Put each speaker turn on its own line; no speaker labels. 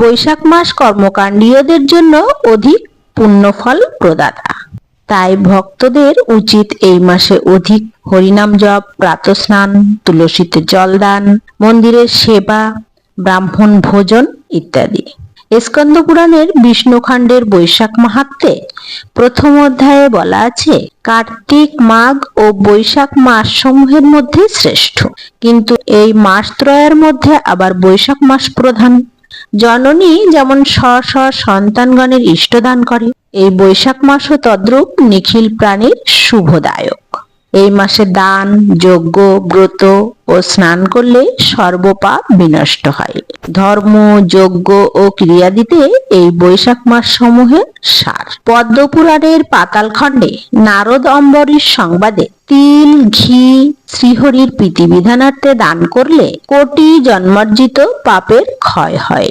বৈশাখ মাস কর্মকাণ্ডীয়দের জন্য অধিক পুণ্যফল প্রদাতা। তাই ভক্তদের উচিত এই মাসে অধিক হরিনাম জপ, প্রাতস্নান, তুলসীতে জলদান মন্দিরের সেবা, ব্রাহ্মণ ভোজন ইত্যাদি। স্কন্দ পুরাণের বিষ্ণুখণ্ডের বৈশাখ মাহাত্মে প্রথম অধ্যায়ে বলা আছে, কার্তিক মাঘ ও বৈশাখ মাস সমূহের মধ্যে শ্রেষ্ঠ। কিন্তু এই মাস ত্রয়ের মধ্যে আবার বৈশাখ মাস প্রধান। জননী যেমন স্ব স্ব সন্তানগণের ইষ্টদান করে, এই বৈশাখ মাসও তদ্রূপ নিখিল প্রাণীর শুভদায়ক। এই মাসে দান, যজ্ঞ, ব্রত ও স্নান করলে সর্বপাপ বিনষ্ট হয়। ধর্ম, যজ্ঞ ও ক্রিয়াদিতে এই বৈশাখ মাস সমূহের সার। পদ্মপুরাণের পাতালখণ্ডে নারদ অম্বরীর সংবাদে তিল, ঘি শ্রীহরির প্রীতিবিধানার্থে দান করলে কোটি জন্মার্জিত পাপের ক্ষয় হয়।